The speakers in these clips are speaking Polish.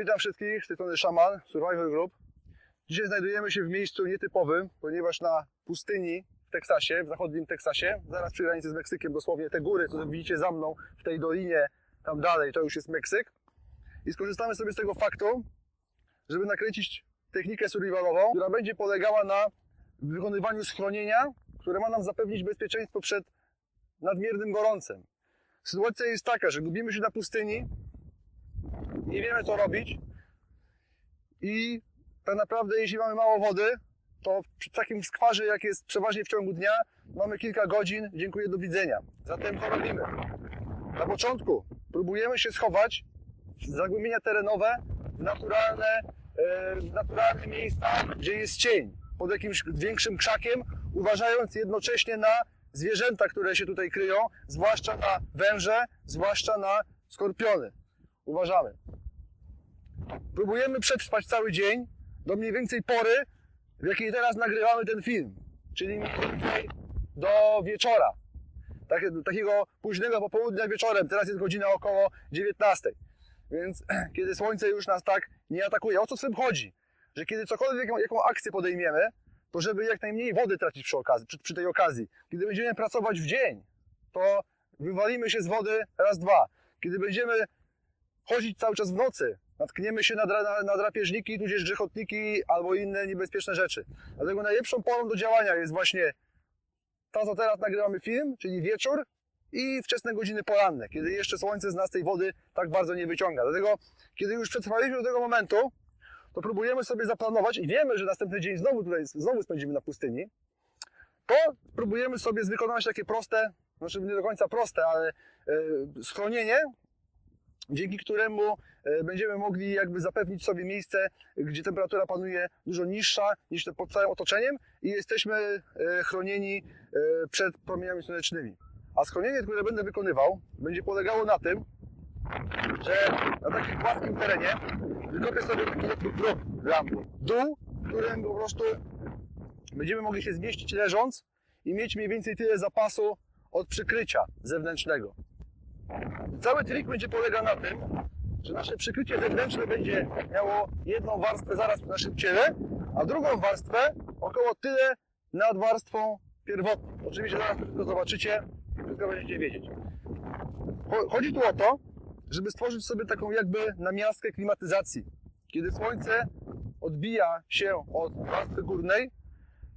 Witam wszystkich, z tej strony Szaman, Survivor Group. Dzisiaj znajdujemy się w miejscu nietypowym, ponieważ na pustyni w Teksasie, w zachodnim Teksasie, zaraz przy granicy z Meksykiem, dosłownie te góry, co widzicie za mną w tej dolinie, tam dalej, to już jest Meksyk. I skorzystamy sobie z tego faktu, żeby nakręcić technikę survivalową, która będzie polegała na wykonywaniu schronienia, które ma nam zapewnić bezpieczeństwo przed nadmiernym gorącem. Sytuacja jest taka, że gubimy się na pustyni, nie wiemy co robić i tak naprawdę jeśli mamy mało wody, to przy takim skwarze jak jest przeważnie w ciągu dnia, mamy kilka godzin, dziękuję, do widzenia. Zatem co robimy? Na początku próbujemy się schować w zagłębienia terenowe, w naturalne, e, w naturalne miejsca, gdzie jest cień, pod jakimś większym krzakiem, uważając jednocześnie na zwierzęta, które się tutaj kryją, zwłaszcza na węże, zwłaszcza na skorpiony. Uważamy. Próbujemy przetrwać cały dzień do mniej więcej pory, w jakiej teraz nagrywamy ten film, czyli mniej więcej do wieczora. Tak, takiego późnego popołudnia wieczorem. Teraz jest godzina około 19. Więc kiedy słońce już nas tak nie atakuje. O co z tym chodzi? Że kiedy cokolwiek, jaką, jaką akcję podejmiemy, to żeby jak najmniej wody tracić przy, okazji, przy, przy tej okazji. Kiedy będziemy pracować w dzień, to wywalimy się z wody raz, dwa. Kiedy będziemy chodzić cały czas w nocy, natkniemy się na, dra, na, drapieżniki, tudzież grzechotniki albo inne niebezpieczne rzeczy. Dlatego najlepszą porą do działania jest właśnie ta, co teraz nagrywamy film, czyli wieczór i wczesne godziny poranne, kiedy jeszcze słońce z nas tej wody tak bardzo nie wyciąga. Dlatego, kiedy już przetrwaliśmy do tego momentu, to próbujemy sobie zaplanować i wiemy, że następny dzień znowu tutaj znowu spędzimy na pustyni, to próbujemy sobie wykonać takie proste, znaczy nie do końca proste, ale e, schronienie, dzięki któremu e, będziemy mogli jakby zapewnić sobie miejsce, gdzie temperatura panuje dużo niższa niż pod całym otoczeniem i jesteśmy e, chronieni e, przed promieniami słonecznymi. A schronienie, które będę wykonywał, będzie polegało na tym, że na takim płaskim terenie wykopię sobie taki mnie. Dół, w którym po prostu będziemy mogli się zmieścić leżąc i mieć mniej więcej tyle zapasu od przykrycia zewnętrznego. Cały trik będzie polegał na tym, że nasze przykrycie zewnętrzne będzie miało jedną warstwę zaraz w naszym ciele, a drugą warstwę około tyle nad warstwą pierwotną. Oczywiście zaraz to wszystko zobaczycie, wszystko będziecie wiedzieć. Cho- Chodzi tu o to, żeby stworzyć sobie taką jakby namiastkę klimatyzacji. Kiedy słońce odbija się od warstwy górnej,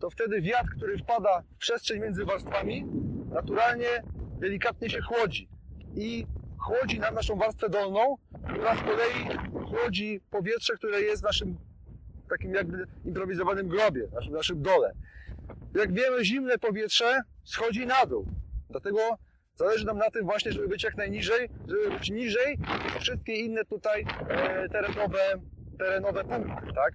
to wtedy wiatr, który wpada w przestrzeń między warstwami, naturalnie delikatnie się chłodzi i chłodzi nam naszą warstwę dolną, która z kolei chłodzi powietrze, które jest w naszym takim jakby improwizowanym grobie, naszym, naszym dole. Jak wiemy, zimne powietrze schodzi na dół. Dlatego zależy nam na tym właśnie, żeby być jak najniżej, żeby być niżej niż wszystkie inne tutaj e, terenowe, terenowe punkty, tak?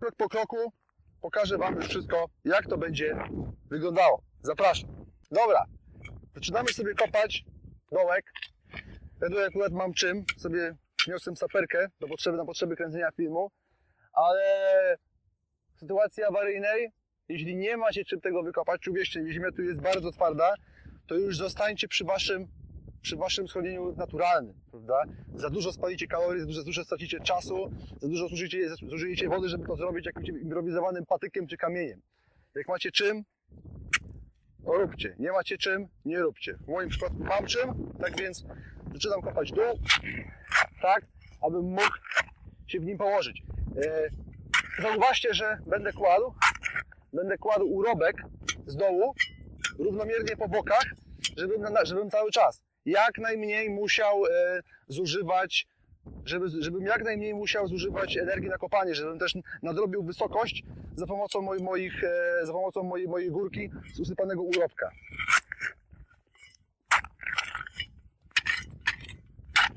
Krok po kroku pokażę Wam już wszystko, jak to będzie wyglądało. Zapraszam. Dobra, zaczynamy sobie kopać dołek. Ja tutaj akurat mam czym, sobie wniosłem saperkę do potrzeby, na potrzeby kręcenia filmu, ale w sytuacji awaryjnej, jeśli nie macie czym tego wykopać, czy uwierzcie, mi, ziemia tu jest bardzo twarda, to już zostańcie przy waszym, przy waszym schronieniu naturalnym, prawda? Za dużo spalicie kalorii, za dużo, stracicie czasu, za dużo zużyjecie, zużyjecie wody, żeby to zrobić jakimś improwizowanym patykiem czy kamieniem. Jak macie czym, róbcie. Nie macie czym, nie róbcie. W moim przypadku mam czym, tak więc zaczynam kopać dół, tak, abym mógł się w nim położyć. E, zauważcie, że będę kładł, będę kładł urobek z dołu, równomiernie po bokach, żebym, żebym cały czas jak najmniej musiał e, zużywać, żeby, żebym jak najmniej musiał zużywać energii na kopanie, żebym też nadrobił wysokość za pomocą moich, e, za pomocą mojej, mojej górki z usypanego urobka.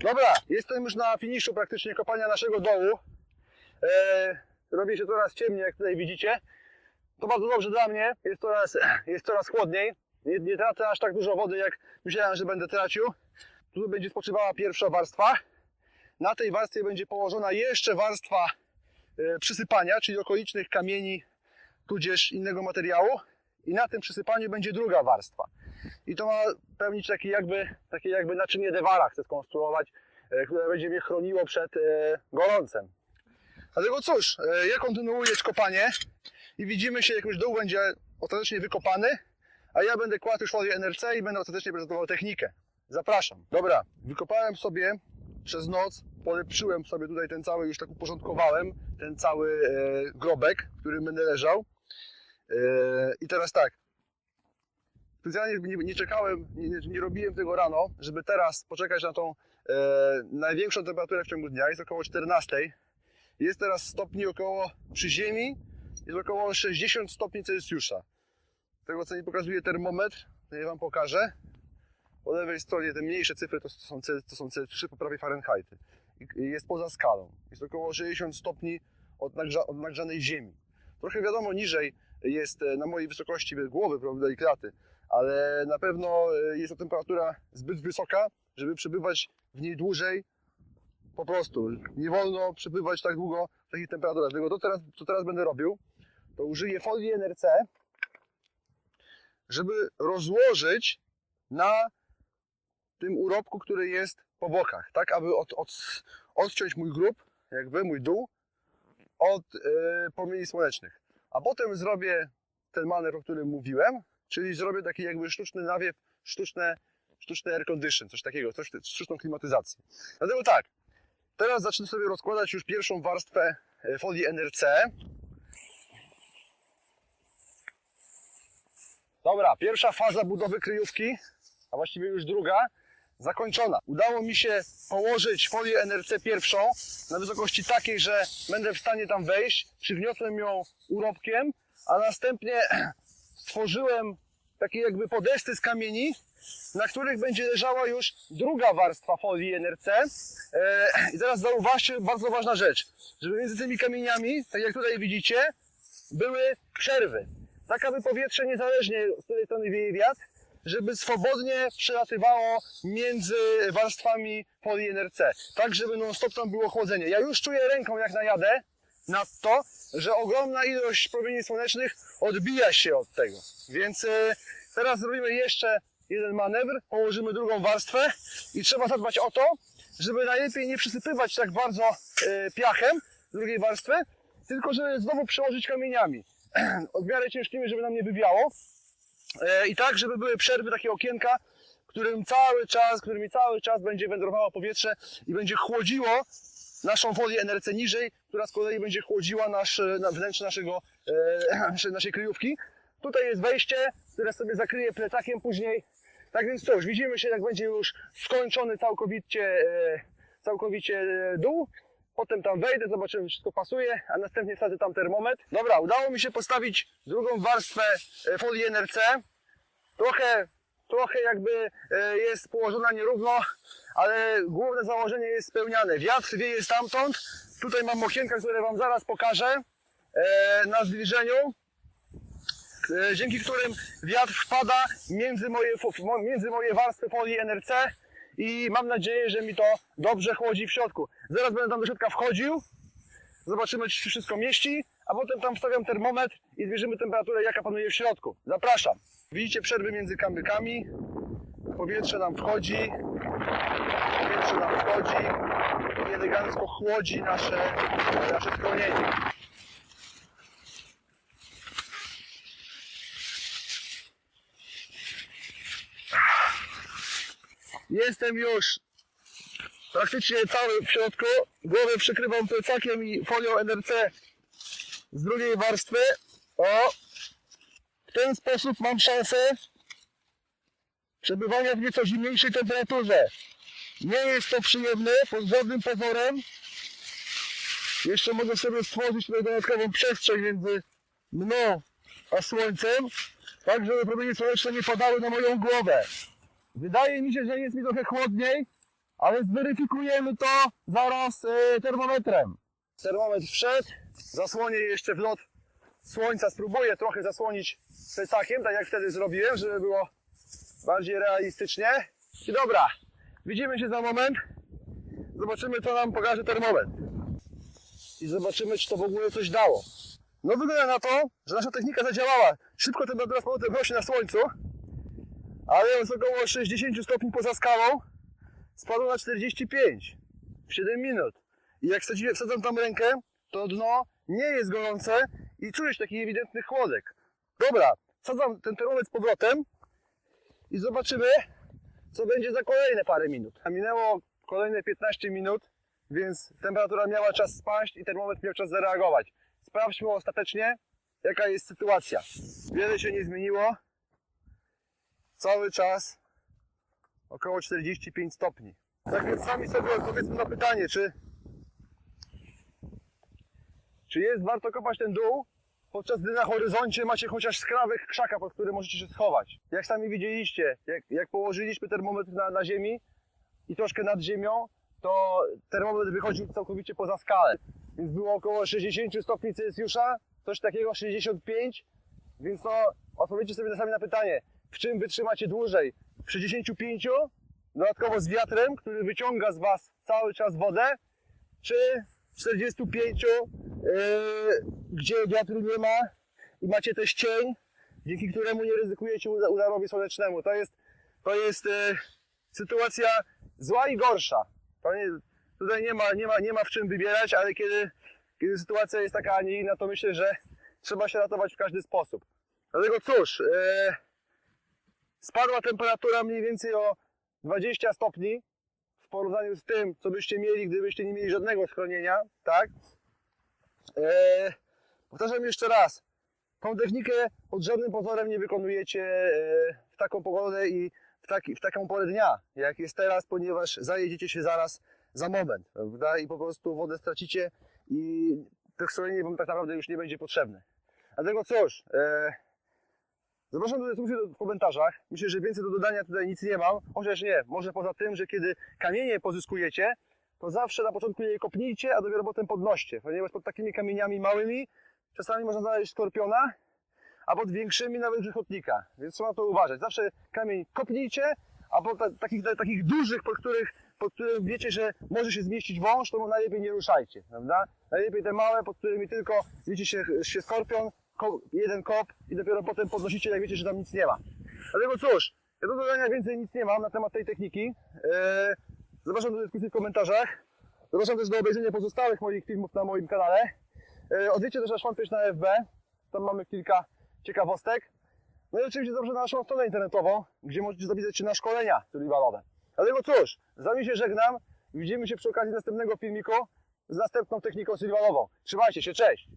Dobra, jestem już na finiszu praktycznie kopania naszego dołu. E, robi się coraz ciemniej, jak tutaj widzicie. To bardzo dobrze dla mnie, jest coraz, jest coraz chłodniej. Nie, nie tracę aż tak dużo wody, jak myślałem, że będę tracił. Tu będzie spoczywała pierwsza warstwa. Na tej warstwie będzie położona jeszcze warstwa e, przysypania, czyli okolicznych kamieni, tudzież innego materiału. I na tym przysypaniu będzie druga warstwa. I to ma pełnić takie jakby, takie jakby naczynie dewara, chcę skonstruować e, które będzie mnie chroniło przed e, gorącem. Dlatego cóż, e, ja kontynuuję kopanie i widzimy się, jak już dół będzie ostatecznie wykopany, a ja będę kładł już folię NRC i będę ostatecznie prezentował technikę. Zapraszam. Dobra, wykopałem sobie przez noc, polepszyłem sobie tutaj ten cały, już tak uporządkowałem, ten cały grobek, w którym będę leżał. I teraz tak, specjalnie nie, nie czekałem, nie, nie, nie robiłem tego rano, żeby teraz poczekać na tą e, największą temperaturę w ciągu dnia, jest około 14. Jest teraz stopni około, przy ziemi jest około 60 stopni Celsjusza. Tego co mi pokazuje termometr, to ja Wam pokażę. Po lewej stronie te mniejsze cyfry to są, to są Celsjusze po prawej Fahrenheity. I Jest poza skalą. Jest około 60 stopni od, nagrza, od nagrzanej ziemi. Trochę wiadomo niżej jest e, na mojej wysokości głowy, prawda, i kraty, ale na pewno e, jest to temperatura zbyt wysoka, żeby przebywać w niej dłużej. Po prostu nie wolno przebywać tak długo w takich temperaturach. Dlatego to teraz, co teraz będę robił, to użyję folii NRC, żeby rozłożyć na tym urobku, który jest po bokach, tak aby od, od, odciąć mój grób, jakby mój dół, od e, promieni słonecznych. A potem zrobię ten manewr, o którym mówiłem, czyli zrobię taki jakby sztuczny nawiew, sztuczne, sztuczne air condition, coś takiego, coś, sztuczną klimatyzację. Dlatego tak, teraz zacznę sobie rozkładać już pierwszą warstwę e, folii NRC. Dobra, pierwsza faza budowy kryjówki, a właściwie już druga, zakończona. Udało mi się położyć folię NRC pierwszą na wysokości takiej, że będę w stanie tam wejść. Przygniotłem ją urobkiem, a następnie stworzyłem takie jakby podesty z kamieni, na których będzie leżała już druga warstwa folii NRC. E, I teraz zauważcie, bardzo ważna rzecz, żeby między tymi kamieniami, tak jak tutaj widzicie, były przerwy. Tak, aby powietrze niezależnie z której strony wieje wiatr, żeby swobodnie przelatywało między warstwami folii NRC. Tak, żeby non-stop tam było chłodzenie. Ja już czuję ręką, jak najadę na to, że ogromna ilość promieni słonecznych odbija się od tego. Więc e, teraz zrobimy jeszcze jeden manewr, położymy drugą warstwę i trzeba zadbać o to, żeby najlepiej nie przysypywać tak bardzo e, piachem drugiej warstwy, tylko żeby znowu przełożyć kamieniami. w miarę ciężkimi, żeby nam nie wywiało. E, I tak, żeby były przerwy, takie okienka, którym cały czas, którymi cały czas będzie wędrowało powietrze i będzie chłodziło naszą folię NRC niżej, która z kolei będzie chłodziła nasz, e, wnętrze naszego, e, naszej- naszej kryjówki. Tutaj jest wejście, które sobie zakryję plecakiem później. Tak więc cóż, widzimy się jak będzie już skończony całkowicie, e, całkowicie e, dół. Potem tam wejdę, zobaczymy, czy wszystko pasuje, a następnie wsadzę tam termometr. Dobra, udało mi się postawić drugą warstwę e, folii NRC. Trochę, trochę jakby e, jest położona nierówno, ale główne założenie jest spełniane. Wiatr wieje stamtąd. Tutaj mam okienka, które Wam zaraz pokażę e, na zbliżeniu e, dzięki którym wiatr wpada między moje, między moje warstwy folii NRC i mam nadzieję, że mi to dobrze chłodzi w środku. Zaraz będę tam do środka wchodził, zobaczymy czy się wszystko mieści, a potem tam wstawiam termometr i zmierzymy temperaturę jaka panuje w środku. Zapraszam. Widzicie przerwy między kamykami, powietrze nam wchodzi, powietrze nam wchodzi i elegancko chłodzi nasze, nasze schronienie. Jestem już praktycznie cały w środku. Głowę przykrywam plecakiem i folią NRC z drugiej warstwy. O! W ten sposób mam szansę przebywania w nieco zimniejszej temperaturze. Nie jest to przyjemne pod żadnym pozorem. Jeszcze mogę sobie stworzyć tutaj dodatkową przestrzeń między mną a słońcem, tak żeby promienie słoneczne nie padały na moją głowę. Wydaje mi się, że jest mi trochę chłodniej, ale zweryfikujemy to zaraz e, termometrem. Termometr wszedł, zasłonię jeszcze w lot słońca, spróbuję trochę zasłonić plecakiem, tak jak wtedy zrobiłem, żeby było bardziej realistycznie. I dobra, widzimy się za moment, zobaczymy co nam pokaże termometr. I zobaczymy, czy to w ogóle coś dało. No wygląda na to, że nasza technika zadziałała. Szybko temperatura z powrotem rośnie na słońcu, ale jest około 60 stopni poza skalą, spadło na 45. w 7 minut. I jak wsadzam tam rękę, to dno nie jest gorące i czujesz taki ewidentny chłodek. Dobra, wsadzam ten termometr z powrotem i zobaczymy, co będzie za kolejne parę minut. A minęło kolejne 15 minut, więc temperatura miała czas spaść i termometr miał czas zareagować. Sprawdźmy ostatecznie, jaka jest sytuacja. Wiele się nie zmieniło. Cały czas około 45 stopni. Tak więc sami sobie odpowiedzmy na pytanie, czy, czy jest warto kopać ten dół, podczas gdy na horyzoncie macie chociaż skrawek krzaka, pod który możecie się schować. Jak sami widzieliście, jak, jak położyliśmy termometr na, na ziemi i troszkę nad ziemią, to termometr wychodził całkowicie poza skalę. Więc było około 60 stopni Celsjusza, coś takiego 65, więc to odpowiedzcie sobie sami na pytanie, w czym wytrzymacie dłużej? W 65, dodatkowo z wiatrem, który wyciąga z Was cały czas wodę, czy 45, yy, gdzie wiatru nie ma i macie też cień, dzięki któremu nie ryzykujecie uda- udarowi słonecznemu. To jest, to jest yy, sytuacja zła i gorsza. Nie, tutaj nie ma, nie, ma, nie ma w czym wybierać, ale kiedy, kiedy sytuacja jest taka, a nie inna, to myślę, że trzeba się ratować w każdy sposób. Dlatego cóż, yy, spadła temperatura mniej więcej o 20 stopni porównaniu z tym, co byście mieli, gdybyście nie mieli żadnego schronienia, tak? Eee, powtarzam jeszcze raz, tą technikę pod żadnym pozorem nie wykonujecie e, w taką pogodę i w, taki, w taką porę dnia, jak jest teraz, ponieważ zajedziecie się zaraz za moment, prawda? I po prostu wodę stracicie i to schronienie wam tak naprawdę już nie będzie potrzebne. Dlatego cóż, e, Zapraszam do dyskusji w komentarzach. Myślę, że więcej do dodania tutaj nic nie mam. Chociaż nie, może poza tym, że kiedy kamienie pozyskujecie, to zawsze na początku je kopnijcie, a dopiero potem podnoście. Ponieważ pod takimi kamieniami małymi czasami można znaleźć skorpiona, a pod większymi nawet grzechotnika. Więc trzeba to uważać. Zawsze kamień kopnijcie, a po ta, takich, ta, takich dużych, pod których pod którym wiecie, że może się zmieścić wąż, to najlepiej nie ruszajcie, prawda? Najlepiej te małe, pod którymi tylko widzicie się, się skorpion, ko, jeden kop i dopiero potem podnosicie, jak wiecie, że tam nic nie ma. Dlatego cóż, ja do dodania więcej nic nie mam na temat tej techniki. Eee, zapraszam do dyskusji w komentarzach. Zapraszam też do obejrzenia pozostałych moich filmów na moim kanale. Eee, odwiedźcie też nasz fanpage na FB. Tam mamy kilka ciekawostek. No i oczywiście zapraszam na naszą stronę internetową, gdzie możecie zapisać się na szkolenia survivalowe. Dlatego cóż, z Wami się żegnam. Widzimy się przy okazji następnego filmiku z następną techniką survivalową. Trzymajcie się, cześć!